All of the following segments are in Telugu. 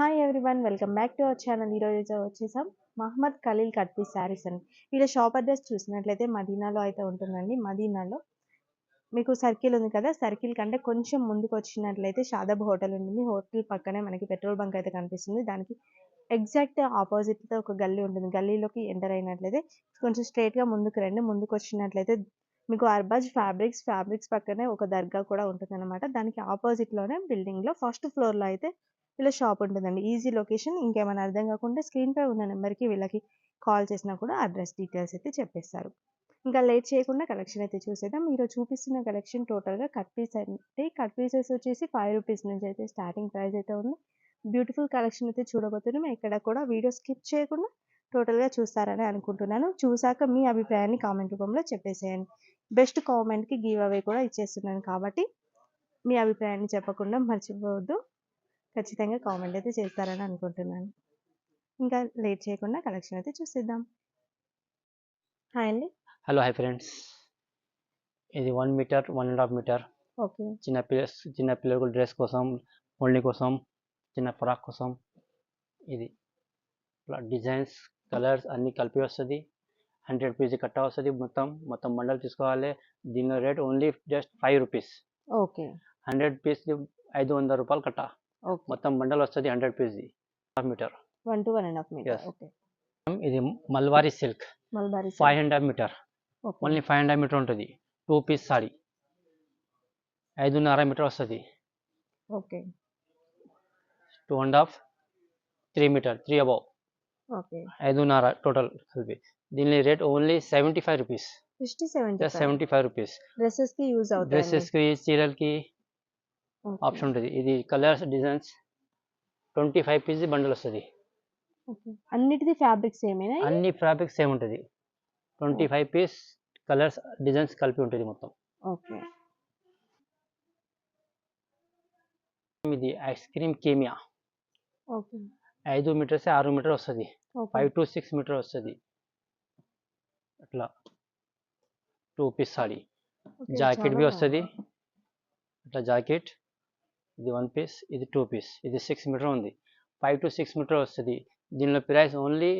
Hi everyone welcome back to our channel ఈరోజు అయితే వచ్చేసాం మహమ్మద్ ఖలీల్ కట్పీ శారీస్ అని. వీళ్ళ షాప్ అడ్రస్ చూసినట్లయితే మదీనాలో అయితే ఉంటుందండి. మదీనాలో మీకు సర్కిల్ ఉంది కదా సర్కిల్ కంటే కొంచెం ముందుకు వచ్చినట్లయితే షాదాబ్ హోటల్ ఉంటుంది. హోటల్ పక్కనే మనకి పెట్రోల్ బంక్ అయితే కనిపిస్తుంది. దానికి ఎగ్జాక్ట్ ఆపోజిట్తో ఒక గల్లీ ఉంటుంది. గల్లీలోకి ఎంటర్ అయినట్లయితే కొంచెం స్ట్రైట్గా ముందుకు రండి. ముందుకు వచ్చినట్లయితే మీకు అర్బాజ్ ఫ్యాబ్రిక్స్ ఫ్యాబ్రిక్స్ పక్కనే ఒక దర్గా కూడా ఉంటుంది అనమాట దానికి ఆపోజిట్లోనే బిల్డింగ్లో ఫస్ట్ ఫ్లోర్లో అయితే వీళ్ళ షాప్ ఉంటుందండి. Easy location. ఇంకేమైనా అర్థం కాకుండా స్క్రీన్పై ఉన్న నెంబర్కి వీళ్ళకి కాల్ చేసినా కూడా అడ్రస్ డీటెయిల్స్ అయితే చెప్పేస్తారు. ఇంకా లేట్ చేయకుండా కలెక్షన్ అయితే చూసేద్దాం. మీరు చూపిస్తున్న కలెక్షన్ టోటల్గా కట్ పీస్ అంటే కట్ పీసెస్ వచ్చేసి ఫైవ్ రూపీస్ నుంచి అయితే స్టార్టింగ్ ప్రైస్ అయితే ఉంది. బ్యూటిఫుల్ కలెక్షన్ అయితే చూడబోతున్నాం. ఎక్కడ కూడా వీడియో స్కిప్ చేయకుండా టోటల్గా చూస్తారని అనుకుంటున్నాను. చూసాక మీ అభిప్రాయాన్ని కామెంట్ రూపంలో చెప్పేసేయండి. బెస్ట్ కామెంట్కి గివ్ అవే కూడా ఇచ్చేస్తున్నాను కాబట్టి మీ అభిప్రాయాన్ని చెప్పకుండా మర్చిపోవద్దు. ఖచ్చితంగా కామెంట్ అయితే చేస్తారని అనుకుంటున్నాను. ఇంకా లేట్ చేయకుండా కలెక్షన్ అయితే చూసేద్దాం. హాయ్ అండి. Hello hi friends. ఇది one metre one and half metre. Okay. చిన్న పిల్ల చిన్న పిల్లలకు డ్రెస్ కోసం ఓన్లీ కోసం చిన్న ఫ్రాక్ కోసం ఇది. డిజైన్స్ కలర్స్ అన్నీ కలిపి వస్తుంది. హండ్రెడ్ పీజీ కట్ట వస్తుంది మొత్తం. మొత్తం మండల్ తీసుకోవాలి. దీని rate only just five rupees. Okay. Hundred piece ఐదు వందల రూపాయలు కట్ట. మొత్తం మండల్ వస్తుంది hundred పీస్ది half metre. One to one and half metre. Okay. ఇది mulberry silk. Mulberry five hundred metre. Only five hundred metre ఉంటుంది. Two piece sari. ఐదున్నర మీటర్ వస్తుంది. Okay. Two and half three metre three above. Okay. ఐదున్నర టోటల్ కలిపి. దీని rate only seventy five rupees. Seventy five. Rupees. డ్రెస్సెస్కి use అవుతాయి డ్రెస్సెస్కి చీరలకి ఆప్షన్ ఉంటుంది. ఇది colours designs twenty five piece bundle వస్తుంది. అన్నిటిది ఫ్యాబ్రిక్స్ ఏమైనా అన్ని ఫ్యాబ్రిక్స్ సేమ్ ఉంటుంది. Twenty five piece colours designs కలిపి ఉంటుంది మొత్తం. ఓకే. ఇది ఐస్ క్రీమ్ కేమియా. ఓకే. ఐదు మీటర్స్ ఆరు మీటర్ వస్తుంది. ఫైవ్ టు సిక్స్ మీటర్ వస్తుంది. అట్లా. Two piece sari. జాకెట్ బి వస్తుంది. ఇట్లా జాకెట్. ఇది వన్ పీస్ ఇది టూ పీస్ ఇది సిక్స్ మీటర్ ఉంది. ఫైవ్ టు సిక్స్ మీటర్ వస్తుంది. దీనిలో price only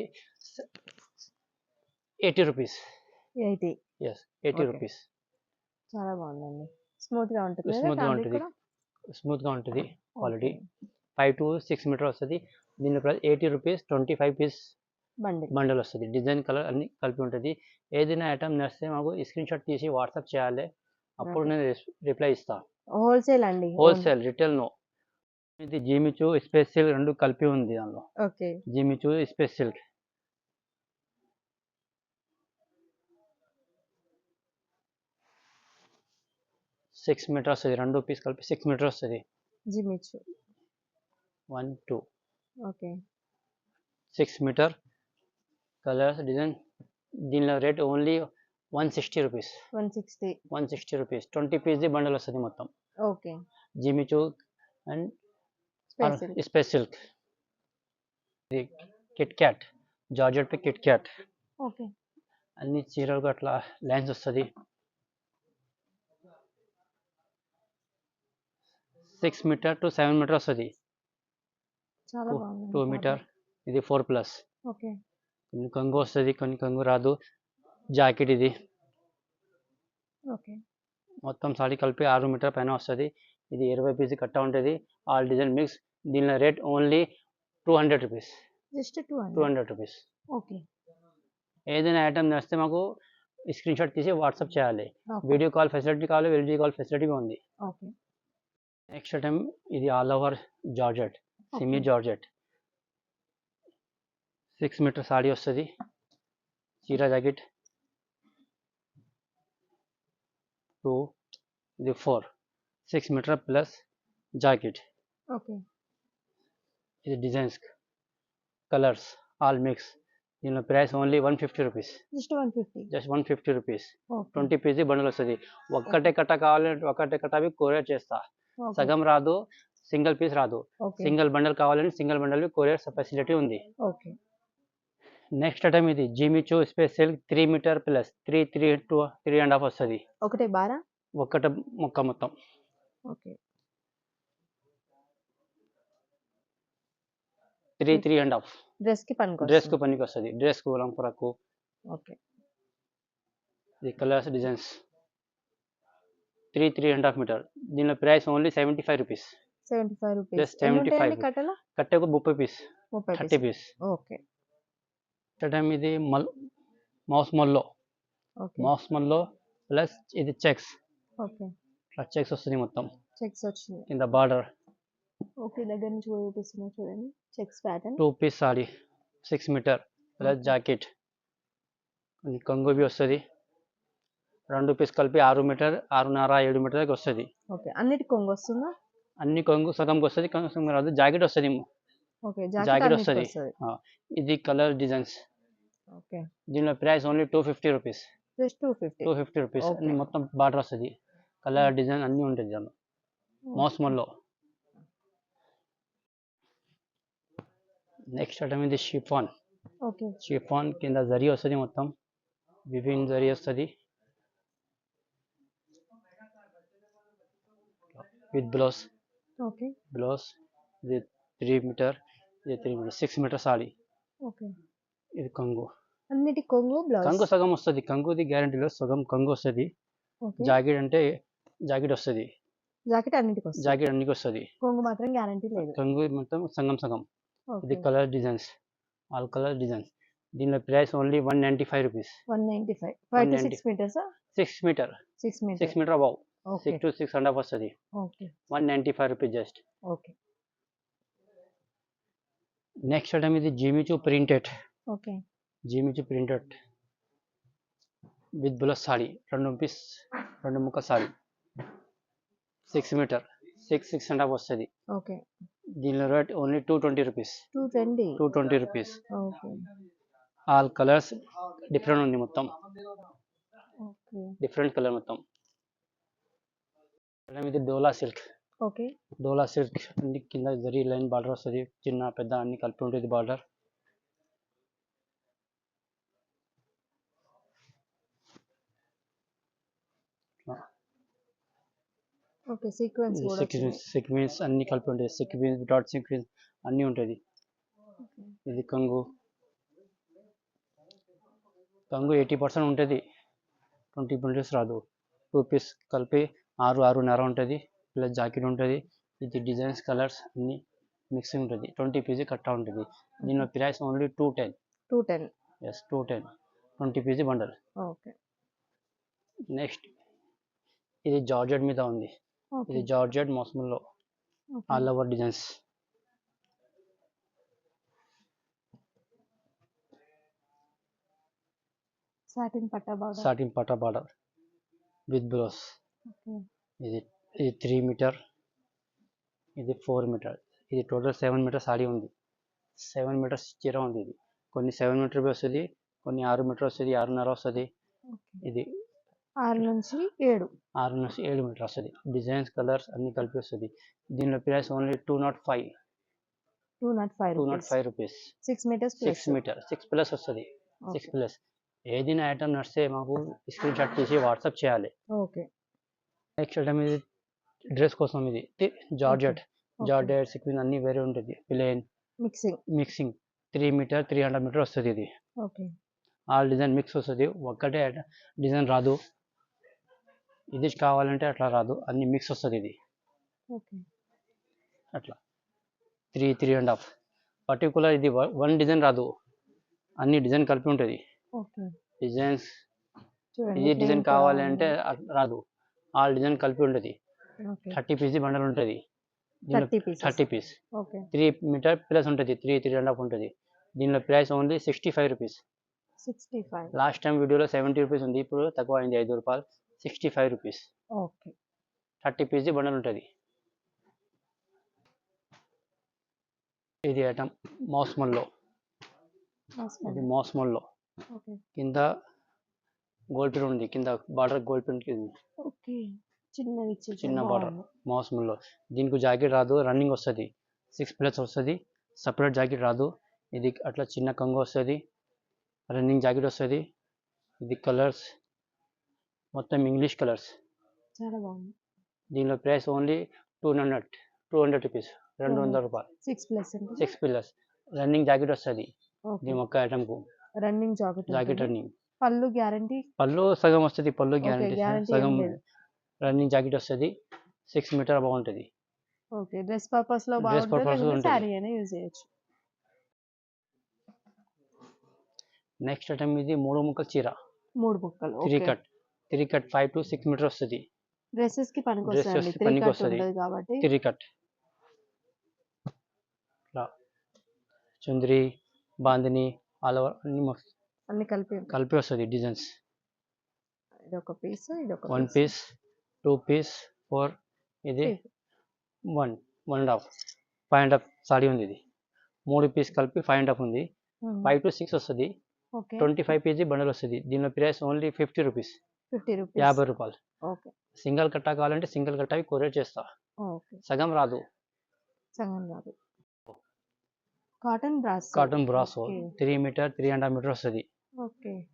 eighty rupees eighty yes eighty. Rupees చాలా బాగుందండి. స్మూత్గా ఉంటుంది కదా Smooth గా fabric ఉంటుంది. స్మూత్గా ఉంటుంది quality. Five to six metre వస్తుంది. దీనిలో price eighty rupees twenty five piece bundle bundle వస్తుంది. డిజైన్ కలర్ అన్ని కలిపి ఉంటుంది. ఏదైనా ఐటమ్ నచ్చితే మాకు స్క్రీన్ షాట్ తీసి వాట్సాప్ చేయాలి. అప్పుడు. నేను రిప్లై ఇస్తాను హోల్సేల్ అండి. Wholesale retail no. ఇది జీమిచు స్పేస్ సిల్క్ రెండు కలిపి ఉంది దానిలో. Okay. Jimmy Choo space silk. Six metre వస్తుంది రెండు పీస్ కలిపి సిక్స్ మీటర్ వస్తుంది. Jimmy Choo one two. Okay. Six metre. Colours design. దీనిలో rate only one sixty rupees. One sixty. One sixty rupees. Twenty పీస్ది bundle వస్తుంది మొత్తం. Okay. Jimmy Choo and space silk. ఇది కిట్ క్యాట్. జార్జెట్ పే కిట్ క్యాట్. ఓకే. అన్ని చీరలకు అట్లా లైన్స్ వస్తుంది. Six metre to seven metre వస్తుంది. Two metre. ఇది ఫోర్ ప్లస్. కొన్ని కంగు వస్తుంది కొన్ని కంగు రాదు. జాకెట్ ఇది. ఓకే. మొత్తం సాడీ కలిపి ఆరు మీటర్ పైన వస్తుంది. ఇది ఇరవై పీస్ కట్ట ఉంటుంది. ఆల్ డిజైన్ మిక్స్ దీనిలో rate only two hundred rupees just two two hundred rupees okay. ఏదైనా ఐటమ్ నచ్చితే మాకు స్క్రీన్ షాట్ తీసి వాట్సాప్ చేయాలి. వీడియో కాల్ ఫెసిలిటీ కావాలి వీడియో కాల్ ఫెసిలిటీ ఉంది. నెక్స్ట్ ఐటమ్ ఇది ఆల్ ఓవర్ జార్జెట్ సిమీ జార్జెట్ సిక్స్ మీటర్ సాడీ వస్తుంది. చీరా జాకెట్. టూ ఇది four six metre plus jacket okay ఇది డిజైన్స్ కలర్స్ ఆల్ మిక్స్ దీని price only one fifty rupees just one fifty just one fifty rupees twenty pieces bundle వస్తుంది. ఒక్కటే కట్ట కావాలంటే ఒక్కటే కట్ట అవి కొరియర్ చేస్తా. సగం రాదు సింగిల్ పీస్ రాదు. సింగిల్ బండల్ కావాలంటే సింగిల్ బండల్ కొరియర్ ఫెసిలిటీ ఉంది. ఓకే నెక్స్ట్ ఐటమ్ ఇది. Jimmy Choo space silk three metre plus three three to three and half వస్తుంది. ఒకటే బారా? ఒక్కట మొక్క మొత్తం. Okay. Three three and half డ్రెస్కి పనికి డ్రెస్కు పనికి వస్తుంది డ్రెస్కు లంగ్ ఫ్రాక్ ఓకే ఇది colours designs three three and half metre దీనిలో price only seventy five rupees seventy five rupees 75. కట్టలో? కట్టేకు ముప్పై piece thirty piece okay. Time ఇది మల్ మౌస్ మల్లో. మౌస్ మల్లో ప్లస్ ఇది చెక్స్. ఓకే. ఇట్లా చెక్స్ వస్తుంది మొత్తం. చెక్స్ వచ్చింది కింద బార్డర్. ఓకే దగ్గర నుంచి కూడా చూపిస్తున్నా చూడండి. Checks pattern two piece sari six metre plus. Jacket. కంగు బి వస్తుంది. రెండు పీస్ కలిపి ఆరు మీటర్ ఆరున్నర ఏడు మీటర్ దాకా వస్తుంది. ఓకే అన్నిటి కొంగు వస్తుందా? అన్ని కొంగు సగంకి వస్తుంది కొంగు సగం రాదు. జాకెట్ వస్తుంది. Okay jacket. వస్తుంది. ఇది కలర్ డిజైన్స్. ఓకే. దీనిలో price only two fifty rupees just two fifty two fifty rupees. అన్ని మొత్తం బార్డర్ వస్తుంది కలర్ డిజైన్ అన్నీ ఉంటుంది దానిలో. మోస్మల్లో నెక్స్ట్ ఐటమ్ ఇది షిఫాన్ షిఫాన్ కింద జరీ వస్తుంది మొత్తం. విభిన్ జరీ వస్తుంది. విత్ బ్లౌజ్ ఓకే బ్లౌజ్ ఇది త్రీ మీటర్ ఇది three metre six metre okay ఇది కంగు అన్నిటి కొంగు బ్లౌజ్ కంగు సగం వస్తుంది. కంగుది గ్యారంటీలో సగం కంగు వస్తుంది. ఓకే. జాకెట్ అంటే జాకెట్ వస్తుంది. జాకెట్ అన్నిటికి వస్తుంది. జాకెట్ అన్నికి వస్తుంది. కొంగు మాత్రం గ్యారంటీ లేదు. కంగు మొత్తం సగం సగం. ఇది colour designs all colour designs దీనిలో price only one ninety five rupees one ninety five five to 190. Six metres six metre six metre six metre above six to six and half వస్తుంది. One ninety five rupees just okay next item ఇది Jimmy Choo printed okay Jimmy Choo printed with blouse sari రెండు పీస్ రెండు ముక్క sari six metre six six and half వస్తుంది. ఓకే. దీనిలో rate only two twenty rupees. Two twenty? Two twenty rupees. All colours different ఉంది మొత్తం. డిఫరెంట్ కలర్ మొత్తం. ఇది Dola silk. Okay. Dola silk అన్ని కింద జరీ లైన్ బార్డర్ వస్తుంది. చిన్న పెద్ద అన్ని కలిపి ఉంటుంది బార్డర్. ఓకే సీక్వెన్స్ కూడా సిక్వెన్స్ సిక్వెన్స్ అన్ని కలిపి ఉంటుంది సిక్వెన్స్ వితౌట్ సిక్వెన్స్ అన్నీ ఉంటుంది ఇది కంగు. కంగు ఎయిటీ పర్సెంట్ ఉంటుంది. ట్వంటీ పర్సెంట్ రాదు. టూ పీస్ కలిపి ఆరు ఆరున్నర ఉంటుంది. ప్లస్ జాకెట్ ఉంటుంది. ఇది డిజైన్స్ కలర్స్ అన్ని మిక్సింగ్ ఉంటుంది. ట్వంటీ పీజీ కట్టా ఉంటుంది. దీనిలో price only two ten two ten yes two ten twenty pieces bundle okay. Next ఇది జార్జెట్ మీద ఉంది. ఇది జార్జెట్ మోసంలో ఆల్ ఓవర్ డిజైన్స్. సాటిన్ పట్టా బాగా సాటిన్ పటా బార్డర్. With okay. ఇది ఇది త్రీ మీటర్. ఇది ఫోర్ మీటర్. ఇది టోటల్ సెవెన్ మీటర్ సాడీ ఉంది. సెవెన్ మీటర్స్ చీర ఉంది ఇది. కొన్ని సెవెన్ మీటర్ వస్తుంది కొన్ని ఆరు మీటర్ వస్తుంది ఆరున్నర వస్తుంది. ఇది ఆరు నుంచి ఏడు. ఆరు నుంచి ఏడు మీటర్ వస్తుంది. డిజైన్స్ కలర్స్ అన్ని కలిపి వస్తుంది. దీనిలో price only two nought five. Two nought five two nought five rupees. Six metres six metre. Six plus వస్తుంది. Six plus. ఏదైనా ఐటమ్ నడిస్తే మాకు స్క్రీన్ షాట్ తీసి వాట్సాప్ చేయాలి. ఓకే. నెక్స్ట్ ఐటమ్ ఇది డ్రెస్ కోసం ఇది. జార్జెట్. జార్జెట్ సిక్విన్ అన్ని వేరే ఉంటుంది. Plain. Mixing. Mixing. Three metre three hundred metre వస్తుంది ఇది. ఓకే. ఆల్ డిజైన్ మిక్స్ వస్తుంది. ఒక్కటే డిజైన్ రాదు. ఇది కావాలంటే అట్లా రాదు. అన్ని మిక్స్ వస్తుంది ఇది. అట్లా. Three three and half particular ఇది వన్ డిజైన్ రాదు. అన్ని డిజైన్ కలిపి ఉంటుంది. డిజైన్స్ ఇది డిజైన్ కావాలంటే రాదు. ఆల్ డిజైన్ కలిపి ఉంటుంది. థర్టీ పీసీ బండల్ ఉంటుంది. Thirty piece three metre plus ఉంటుంది. త్రీ త్రీ అండ్ హాఫ్ ఉంటుంది. దీనిలో price only sixty five rupees last time వీడియోలో సెవెంటీ రూపీస్ ఉంది. ఇప్పుడు తక్కువ అయింది ఐదు రూపాయలు. Sixty five rupees okay. Thirty pieces bundle ఉంటుంది. ఇది ఐటమ్ మోస్మల్లో ఇది మోస్మల్లో కింద గోల్డ్ ప్రింట్ ఉంది. కింద బార్డర్ గోల్డ్ ప్రింట్ ఉంది. ఓకే. ఇచ్చి చిన్న బార్డర్ మోస్మల్లో దీనికి జాకెట్ రాదు. రన్నింగ్ వస్తుంది. సిక్స్ ప్లస్ వస్తుంది. సపరేట్ జాకెట్ రాదు. ఇది అట్లా చిన్న కంగు వస్తుంది. రన్నింగ్ జాకెట్ వస్తుంది. ఇది కలర్స్. మొత్తం ఇంగ్లీష్ కలర్స్. చాలా బాగుంది. దీనిలో price only two hundred two hundred rupees రెండు వందల రూపాయలు. Six plus six pillars running jacket వస్తుంది. దీని ఒక్క ఐటమ్కు రన్నింగ్ జాకెట్ జాకెట్ రన్నింగ్. పళ్ళు గ్యారంటీ? పళ్ళు సగం వస్తుంది పళ్ళు గ్యారంటీ. సగం రన్నింగ్ జాకెట్ వస్తుంది సిక్స్ మీటర్ బాగుంటుంది ఓకే డ్రెస్ పర్పస్లో. శారీ అయినా యూజ్ చేయొచ్చు. నెక్స్ట్ ఐటమ్ ఇది మూడు ముక్కల చీర. మూడు ముక్కలు three cut. Three cut five to six metre వస్తుంది. డ్రెస్సెస్కి త్రీ పనికి వస్తది. కాబట్టి. త్రీ కట్ ఇట్లా చుందరి బాందిని ఆల్ ఓవర్ అన్ని అన్ని కలిపి. కలిపి వస్తుంది డిజైన్స్. ఇది ఒక పీస్ ఇది ఒక one piece two piece four ఇది. One one and half five and half sari ఉంది ఇది. మూడు పీస్ కలిపి ఫైవ్ అండ్ హాఫ్ ఉంది. ఫైవ్ టు సిక్స్ వస్తుంది. ట్వంటీ ఫైవ్ పీజీ బండల్ వస్తుంది. దీనిలో price only fifty rupees fifty rupees. యాభై రూపాయలు. ఓకే. సింగిల్ కట్ట కావాలంటే సింగిల్ కట్ట అవి కొరియర్ చేస్తా. ఓకే. సగం రాదు. సంగం రాదు. Cotton brass. Cotton brasso three metre three and half metre వస్తుంది. ఓకే.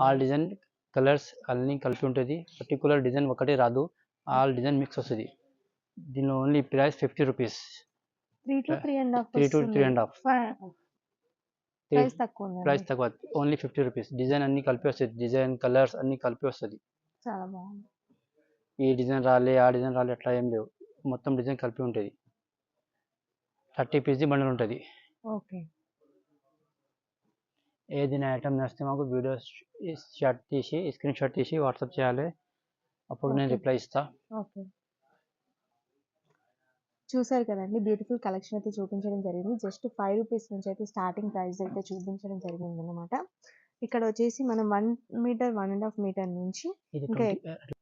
ఆల్ డిజైన్ కలర్స్ అన్ని కలిపి ఉంటుంది. పర్టికులర్ డిజైన్ ఒకటి రాదు. ఆల్ డిజైన్ మిక్స్ వస్తుంది. దీనిలో only price fifty rupees. Three to three and half three to three and half. Price తక్కువ ఉంది ప్రైస్ తక్కువ. Only fifty rupees. డిజైన్ అన్ని కలిపి వస్తుంది. డిజైన్ కలర్స్ అన్ని కలిపి వస్తుంది. చాలా బాగుంది. ఈ డిజైన్ రాలే ఆ డిజైన్ రాలే అట్లా ఏం లేవు. మొత్తం డిజైన్ కలిపి ఉంటుంది. థర్టీ పీజీ బండల్ ఉంటుంది. ఓకే. ఏదైనా ఐటమ్ నచ్చితే మాకు వీడియో షాట్ తీసి స్క్రీన్ షాట్ తీసి వాట్సాప్ చేయాలి. అప్పుడు నేను. రిప్లై ఇస్తా. ఓకే. చూసారు కదండి బ్యూటిఫుల్ కలెక్షన్ అయితే చూపించడం జరిగింది. జస్ట్ ఫైవ్ రూపీస్ నుంచి అయితే స్టార్టింగ్ ప్రైస్ అయితే చూపించడం జరిగింది అనమాట ఇక్కడ వచ్చేసి మనం one meter one and half meter నుంచి ఇంకా 20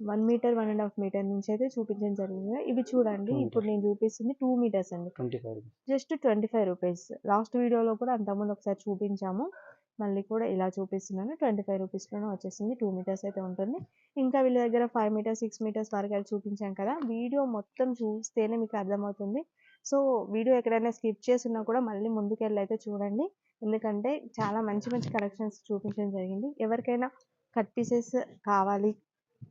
one meter one and half meter నుంచి అయితే చూపించడం జరిగింది. ఇవి చూడండి ఇప్పుడు నేను చూపిస్తుంది టూ మీటర్స్ అండి. Just twenty five rupees. Last వీడియోలో కూడా అంతకుముందు ఒకసారి చూపించాము. మళ్ళీ కూడా ఇలా చూపిస్తున్నాను. ట్వంటీ ఫైవ్ రూపీస్లోనే వచ్చేసింది. టూ మీటర్స్ అయితే ఉంటుంది. ఇంకా వీళ్ళ దగ్గర ఫైవ్ మీటర్స్ సిక్స్ మీటర్స్ వరకు చూపించాం కదా. వీడియో మొత్తం చూస్తేనే మీకు అర్థమవుతుంది. సో వీడియో ఎక్కడైనా స్కిప్ చేసినా కూడా మళ్ళీ ముందుకెళ్ళి అయితే చూడండి. ఎందుకంటే చాలా మంచి మంచి కలెక్షన్స్ చూపించడం జరిగింది. ఎవరికైనా కట్ పీసెస్ కావాలి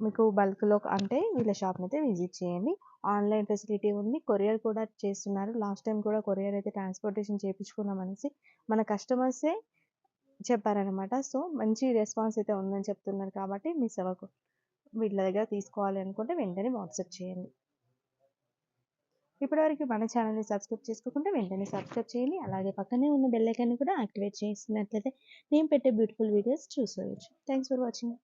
మీకు బల్క్లో అంటే వీళ్ళ షాప్ని అయితే విజిట్ చేయండి. ఆన్లైన్ ఫెసిలిటీ ఉంది. కొరియర్ కూడా చేస్తున్నారు. లాస్ట్ టైం కూడా కొరియర్ అయితే ట్రాన్స్పోర్టేషన్ చేయించుకున్నాం అనేసి. మన కస్టమర్సే చెప్పారనమాట. సో మంచి రెస్పాన్స్ అయితే ఉందని చెప్తున్నారు కాబట్టి మీ అవ్వకు వీళ్ళ దగ్గర తీసుకోవాలి అనుకుంటే వెంటనే వాట్సాప్ చేయండి. ఇప్పటివరకు మన ఛానల్ని సబ్స్క్రైబ్ చేసుకోకుండా వెంటనే సబ్స్క్రైబ్ చేయండి. అలాగే పక్కనే ఉన్న బెల్ ఐకాన్ని కూడా యాక్టివేట్ చేసినట్లయితే నేను పెట్టే బ్యూటిఫుల్ వీడియోస్ చూసేయచ్చు థ్యాంక్స్ ఫర్ వాచింగ్.